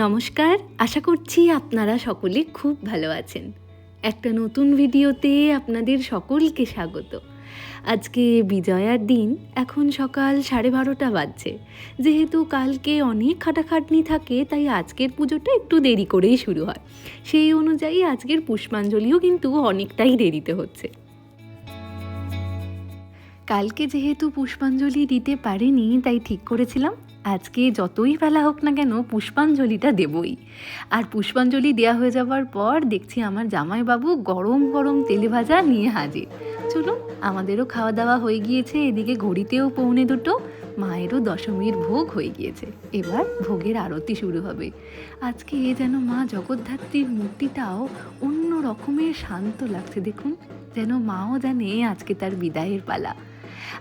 নমস্কার, আশা করছি আপনারা সকলে খুব ভালো আছেন। একটা নতুন ভিডিওতে আপনাদের সকলকে স্বাগত। আজকে বিজয়ার দিন, এখন সকাল সাড়ে বারোটা বাজছে। যেহেতু কালকে অনেক খাটাখাটনি থাকে, তাই আজকের পুজোটা একটু দেরি করেই শুরু হয়। সেই অনুযায়ী আজকের পুষ্পাঞ্জলিও কিন্তু অনেকটাই দেরিতে হচ্ছে। কালকে যেহেতু পুষ্পাঞ্জলি দিতে পারিনি, তাই ঠিক করেছিলাম। আজকে যতই বেলা হোক না কেন পুষ্পাঞ্জলিটা দেবই। আর পুষ্পাঞ্জলি দেওয়া হয়ে যাওয়ার পর দেখছি আমার জামাইবাবু গরম গরম তেলে ভাজা নিয়ে হাজির। চলুন, আমাদেরও খাওয়া দাওয়া হয়ে গিয়েছে, এদিকে ঘড়িতেও পৌনে দুটো, মায়েরও দশমীর ভোগ হয়ে গিয়েছে। এবার ভোগের আরতি শুরু হবে। আজকে এ যেন মা জগদ্ধাত্রীর মূর্তিটাও অন্য রকমের শান্ত লাগছে দেখুন, যেন মাও জানে আজকে তার বিদায়ের পালা।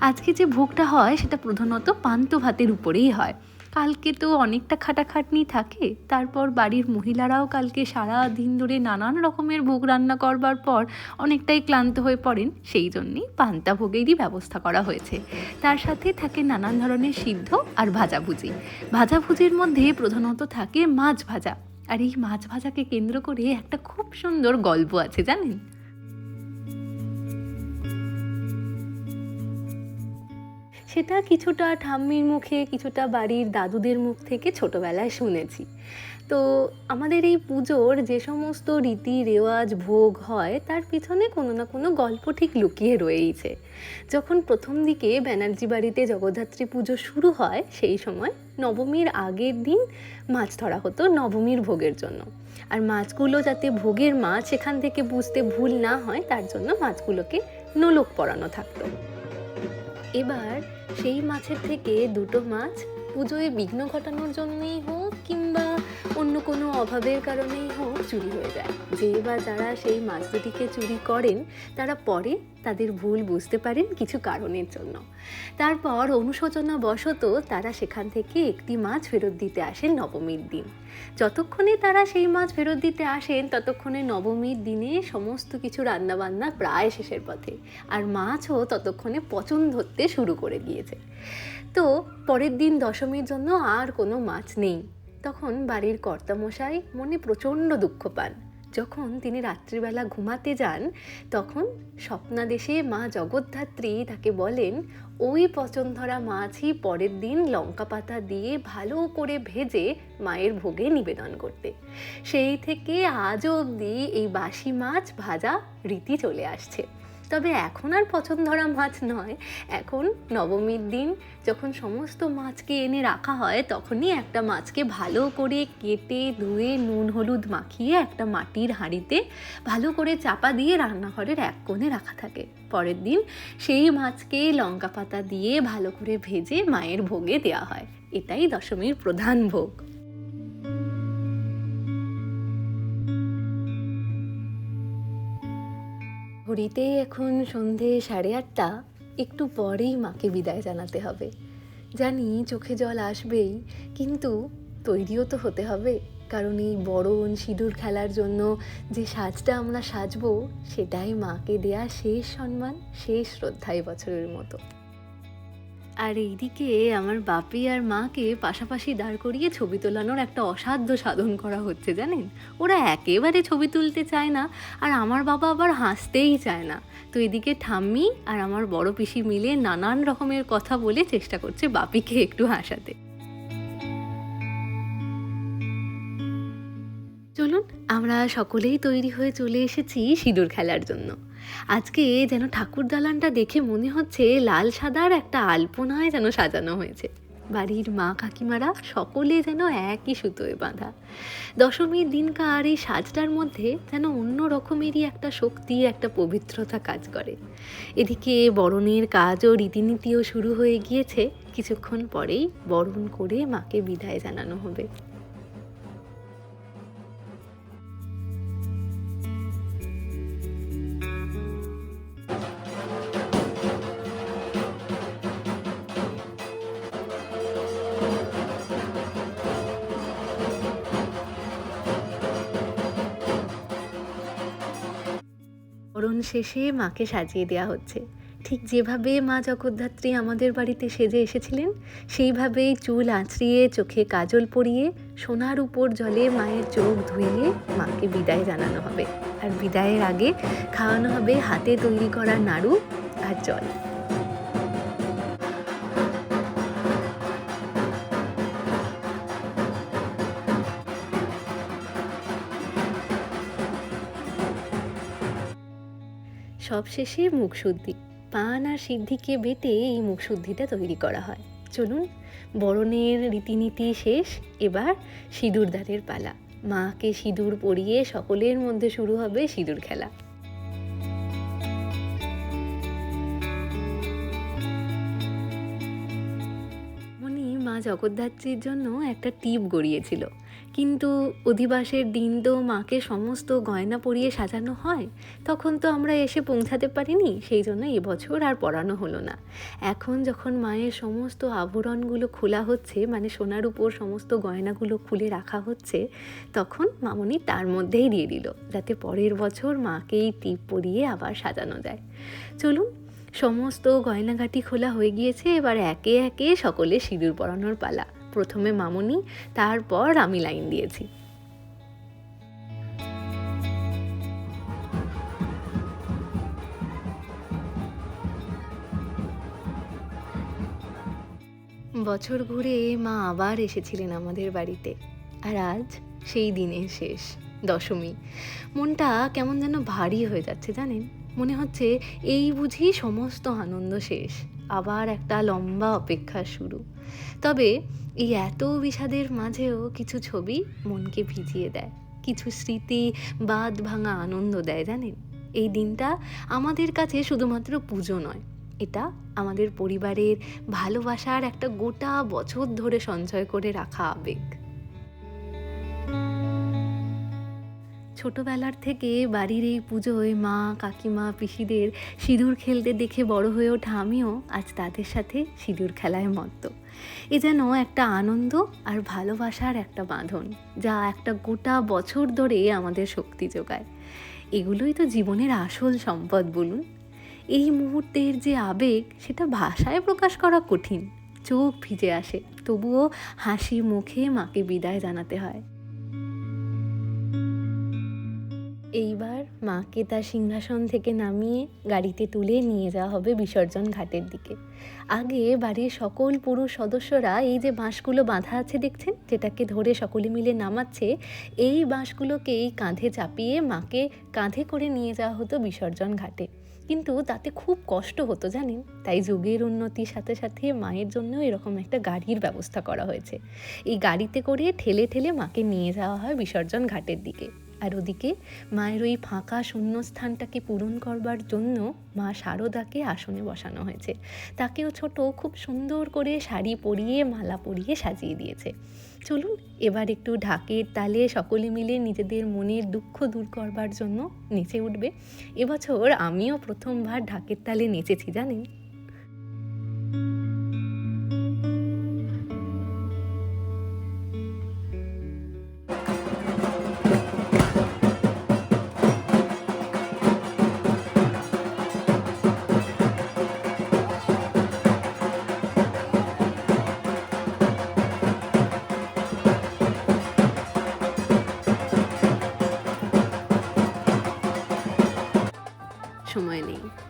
আজকে যে ভোগটা হয় সেটা প্রধানত পান্ত ভাতের উপরেই হয়। কালকে তো অনেকটা খাটাখাটনি থাকে, তারপর বাড়ির মহিলারাও কালকে সারা দিন ধরে নানান রকমের ভোগ রান্না করবার পর অনেকটাই ক্লান্ত হয়ে পড়েন, সেই জন্যই পান্তা ভোগেরই ব্যবস্থা করা হয়েছে। তার সাথে থাকে নানান ধরনের সিদ্ধ আর ভাজাভুজি। ভাজাভুজির মধ্যে প্রধানত থাকে মাছ ভাজা। আর এই মাছ ভাজাকে কেন্দ্র করে একটা খুব সুন্দর গল্প আছে, জানেন? সেটা কিছুটা ঠাম্মির মুখে, কিছুটা বাড়ির দাদুদের মুখ থেকে ছোটবেলায় শুনেছি। তো আমাদের এই পুজোর যে সমস্ত রীতি, রেওয়াজ, ভোগ হয়, তার পিছনে কোনো না কোনো গল্প ঠিক লুকিয়ে রয়েইছে। যখন প্রথম দিকে ব্যানার্জি বাড়িতে জগদ্ধাত্রী পুজো শুরু হয়, সেই সময় নবমীর আগের দিন মাছ ধরা হতো নবমীর ভোগের জন্য। আর মাছগুলো যাতে ভোগের মাছ এখান থেকে বুঝতে ভুল না হয়, তার জন্য মাছগুলোকে নোলক পরানো থাকতো। এবার সেই মাছের থেকে দুটো মাছ পুজোয় বিঘ্ন ঘটানোর জন্যই হোক কিংবা অন্য কোনো অভাবের কারণেই হোক চুরি হয়ে যায়। যে বা যারা সেই মাছ দুটিকে চুরি করেন, তারা পরে তাদের ভুল বুঝতে পারেন কিছু কারণের জন্য। তারপর অনুশোচনা বশত তারা সেখান থেকে একটি মাছ ফেরত দিতে আসেন নবমীর দিন। যতক্ষণে তারা সেই মাছ ফেরত দিতে আসেন, ততক্ষণে নবমীর দিনে সমস্ত কিছু রান্নাবান্না প্রায় শেষের পথে। আর মাছও ততক্ষণে পচন ধরতে শুরু করে দিয়েছে। তো পরের দিন দশমীর জন্য আর কোনো মাছ নেই। তখন বাড়ির কর্তামশাই মনে প্রচণ্ড দুঃখ পান। যখন তিনি রাত্রিবেলা ঘুমাতে যান, তখন স্বপ্নাদেশে মা জগদ্ধাত্রী তাকে বলেন, ওই পচন ধরা মাছই পরের দিন লঙ্কা পাতা দিয়ে ভালো করে ভেজে মায়ের ভোগে নিবেদন করতে। সেই থেকে আজ অবধি এই বাসি মাছ ভাজা রীতি চলে আসছে। তবে এখন আর পছন্দ ধরা মাছ নয়। এখন নবমীর দিন, যখন সমস্ত মাছকে এনে রাখা হয়, তখনই একটা মাছকে ভালো করে কেটে, ধুয়ে, নুন, হলুদ মাখিয়ে একটা মাটির হাঁড়িতে ভালো করে চাপা দিয়ে রান্নাঘরের এক কোণে রাখা থাকে। পরের দিন সেই মাছকে লঙ্কা পাতা দিয়ে ভালো করে ভেজে মায়ের ভোগে দেওয়া হয়। এটাই দশমীর প্রধান ভোগ। ঘড়িতে এখন সন্ধে সাড়ে আটটা, একটু পরেই মাকে বিদায় জানাতে হবে। জানি চোখে জল আসবেই, কিন্তু তৈরিও তো হতে হবে। কারণ এই বরণ, সিঁদুর খেলার জন্য যে সাজটা আমরা সাজবো, সেটাই মাকে দেয়া শেষ সম্মান, শেষ শ্রদ্ধাই বছরের মতো। আর এইদিকে আমার বাপি আর মাকে পাশাপাশি দাঁড় করিয়ে ছবি তোলানোর একটা অসাধ্য সাধন করা হচ্ছে, জানেন? ওরা একেবারে ছবি তুলতে চায় না, আর আমার বাবা আবার হাসতেই চায় না। তো এদিকে ঠাম্মি আর আমার বড় পিসি মিলে নানান রকমের কথা বলে চেষ্টা করছে বাপিকে একটু হাসাতে। চলুন, আমরা সকলেই তৈরি হয়ে চলে এসেছি সিঁদুর খেলার জন্য। আজকে যেন ঠাকুর দালানটা দেখে মনে হচ্ছে লাল সাদার একটা আলপনায় যেন সাজানো হয়েছে। বাড়ির মা কাকিমারা সকলে যেন একই সুতোয় বাঁধা। দশমীর দিনকার এই সাজটার মধ্যে যেন অন্য রকমেরই একটা শক্তি, একটা পবিত্রতা কাজ করে। এদিকে বরণের কাজও রীতিনীতিও শুরু হয়ে গিয়েছে। কিছুক্ষণ পরেই বরণ করে মাকে বিদায় জানানো হবে। শেষে মাকে সাজিয়ে দেওয়া হচ্ছে। ঠিক যেভাবে মা জগদ্ধাত্রী আমাদের বাড়িতে সেজে এসেছিলেন, সেইভাবেই চুল আঁচড়িয়ে চোখে কাজল পরিয়ে সোনার উপর জলে মায়ের চোখ ধুইয়ে মাকে বিদায় জানানো হবে। আর বিদায়ের আগে খাওয়ানো হবে হাতে তৈরি করা নাড়ু আর জল। সবশেষে মুখশুদ্ধি। পান আর সিদ্ধিকে বেটে এই মুখশুদ্ধিটা তৈরি করা হয়। চলুন, বরণের রীতিনীতি শেষ, এবার সিঁদুরদারের পালা। মাকে সিঁদুর পরিয়ে সকলের মধ্যে শুরু হবে সিঁদুর খেলা। মা জগদ্ধাত্রীর জন্য একটা টিপ গড়িয়েছিল। কিন্তু অধিবাসের দিন তো মাকে সমস্ত গয়না পরিয়ে সাজানো হয়, তখন তো আমরা এসে পৌঁছাতে পারিনি, সেই জন্য এবছর আর পরানো হলো না। এখন যখন মায়ের সমস্ত আভরণগুলো খোলা হচ্ছে মানে সোনার উপর সমস্ত গয়নাগুলো খুলে রাখা হচ্ছে, তখন মামনি তার মধ্যেই দিয়ে দিল, যাতে পরের বছর মাকেই টিপ পরিয়ে আবার সাজানো যায়। চলুন সমস্ত গয়নাঘাটি খোলা হয়ে গিয়েছে, এবার একে একে সকলে সিঁদুর পরানোর পালা। প্রথমে মামনি, তারপর আমি লাইন দিয়েছি। বছর ঘুরে মা আবার এসেছিলেন আমাদের বাড়িতে, আর আজ সেই দিনের শেষ, দশমী। মনটা কেমন যেন ভারী হয়ে যাচ্ছে, জানেন? মনে হচ্ছে এই বুঝি সমস্ত আনন্দ শেষ। আবার একটা লম্বা অপেক্ষা শুরু। তবে এই এত বিষাদের মাঝেও কিছু ছবি মনকে ভিজিয়ে দেয়। কিছু স্মৃতি বাদ ভাঙা আনন্দ দেয়, জানেন? এই দিনটা আমাদের কাছে শুধুমাত্র পুজো নয়, এটা আমাদের পরিবারের ভালোবাসার একটা গোটা বছর ধরে সঞ্চয় করে রাখা আবেগ। ছোটবেলার থেকে বাড়ির এই পুজোয় মা, কাকিমা, পিসিদের সিঁদুর খেলতে দেখে বড় হয়ে ওঠা আমিও আজ তাদের সাথে সিঁদুর খেলায় মত্ত। এ যেন একটা আনন্দ আর ভালোবাসার একটা বাঁধন, যা একটা গোটা বছর ধরে আমাদের শক্তি যোগায়। এগুলোই তো জীবনের আসল সম্পদ বলুন। এই মুহূর্তের যে আবেগ, সেটা ভাষায় প্রকাশ করা কঠিন। চোখ ভিজে আসে, তবুও হাসি মুখে মাকে বিদায় জানাতে হয়। এইবার মাকে তার সিংহাসন থেকে নামিয়ে গাড়িতে তুলে নিয়ে যাওয়া হবে বিসর্জন ঘাটের দিকে। আগে বাড়ির সকল পুরুষ সদস্যরা এই যে বাঁশগুলো বাঁধা আছে দেখছেন? যেটাকে ধরে সকলে মিলে নামাচ্ছে, এই বাঁশগুলোকেই কাঁধে চাপিয়ে মাকে কাঁধে করে নিয়ে যাওয়া হতো বিসর্জন ঘাটে। কিন্তু তাতে খুব কষ্ট হতো জানেন? তাই যুগের উন্নতির সাথে সাথে মায়ের জন্য এরকম একটা গাড়ির ব্যবস্থা করা হয়েছে। এই গাড়িতে করে ঠেলে ঠেলে মাকে নিয়ে যাওয়া হয় বিসর্জন ঘাটের দিকে। আর ওদিকে মায়ের ওই ফাঁকা শূন্যস্থানটাকে পূরণ করবার জন্য মা শারদাকে আসনে বসানো হয়েছে। তাকেও ছোট, খুব সুন্দর করে শাড়ি পরিয়ে, মালা পরিয়ে সাজিয়ে দিয়েছে। চলুন এবার একটু ঢাকের তালে সকলে মিলে নিজেদের মনের দুঃখ দূর করবার জন্য নেচে উঠবে। এবছর আমিও প্রথমবার ঢাকের তালে নেচেছি, জানেন?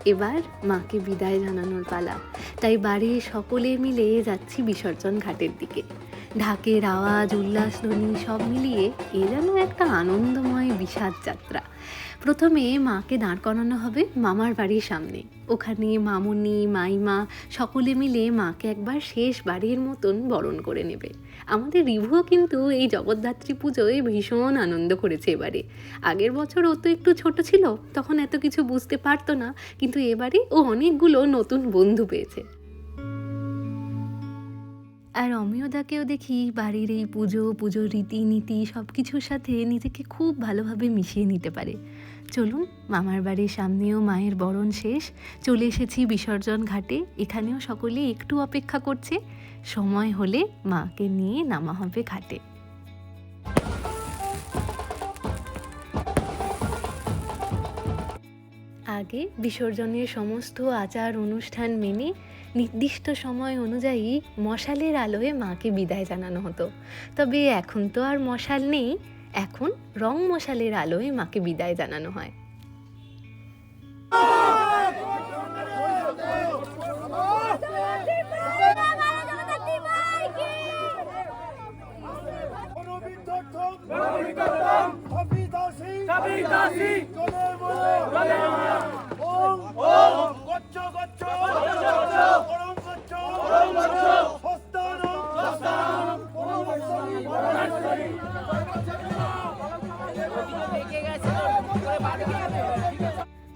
এবার মাকে বিদায় জানানোর পালা। তাই বাড়ির সকলে মিলে যাচ্ছি বিসর্জন ঘাটের দিকে। ঢাকের আওয়াজ উল্লাসধ্বনি সব মিলিয়ে এ যেন একটা আনন্দময় বিষাদ যাত্রা। প্রথমে মাকে দাঁড় করানো হবে মামার বাড়ির সামনে। ওখানে মামুনি, মাইমা সকলে মিলে মাকে একবার শেষ বাড়ির মতন বরণ করে নেবে। আমাদের রিভুও কিন্তু এই জগদ্ধাত্রী পুজোয় ভীষণ আনন্দ করেছে এবারে। আগের বছর ও তো একটু ছোট ছিল, তখন এত কিছু বুঝতে পারতো না, কিন্তু এবারে ও অনেকগুলো নতুন বন্ধু পেয়েছে। আর অমিয়দাকেও দেখি বাড়ির এই পুজো, পুজোর রীতিনীতি সব কিছুর সাথে নিজেকে খুব ভালোভাবে মিশিয়ে নিতে পারে। চলুন, মামার বাড়ির সামনেও মায়ের বরণ শেষ, চলে এসেছি বিসর্জন ঘাটে। এখানেও সকলে একটু অপেক্ষা করছে। সময় হলে মাকে নিয়ে নামা হবে ঘাটে। আগে বিসর্জনের সমস্ত আচার অনুষ্ঠান মেনে নির্দিষ্ট সময় অনুযায়ী মশালের আলোয় মাকে বিদায় জানানো হতো। তবে এখন তো আর মশাল নেই, এখন রং মশালের আলোয় মাকে বিদায় জানানো হয়।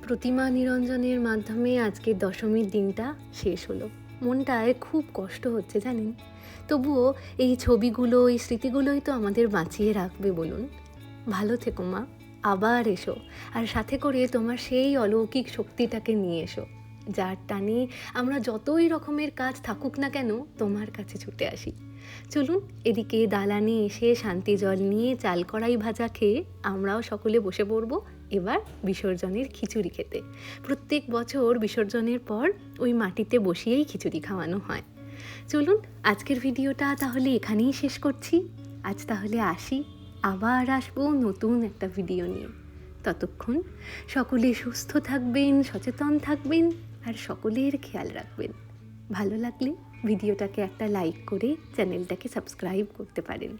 প্রতিমা নিরঞ্জনের মাধ্যমে আজকে দশমীর দিনটা শেষ হলো। মনটায় খুব কষ্ট হচ্ছে, জানেন? তবুও এই ছবিগুলো, এই স্মৃতিগুলোই তো আমাদের বাঁচিয়ে রাখবে বলুন। ভালো থেকো মা। আবার এসো। আর সাথে করে তোমার সেই অলৌকিক শক্তিটাকে নিয়ে এসো। যার টানে আমরা যতই রকমের কাজ থাকুক না কেন, তোমার কাছে ছুটে আসি। চলুন এদিকে দালানে এসে শান্তি জল নিয়ে চাল কড়াই ভাজা খেয়ে আমরাও সকলে বসে পড়ব এবার বিসর্জনের খিচুড়ি খেতে। প্রত্যেক বছর বিসর্জনের পর ওই মাটিতে বসিয়েই খিচুড়ি খাওয়ানো হয়। চলুন আজকের ভিডিওটা তাহলে এখানেই শেষ করছি। আজ তাহলে আসি। আবার আসব নতুন একটা ভিডিও নিয়ে। ততক্ষণ সকলে সুস্থ থাকবেন, সচেতন থাকবেন আর সকলের খেয়াল রাখবেন। ভালো লাগলে ভিডিওটাকে একটা লাইক করে চ্যানেলটাকে সাবস্ক্রাইব করতে পারেন।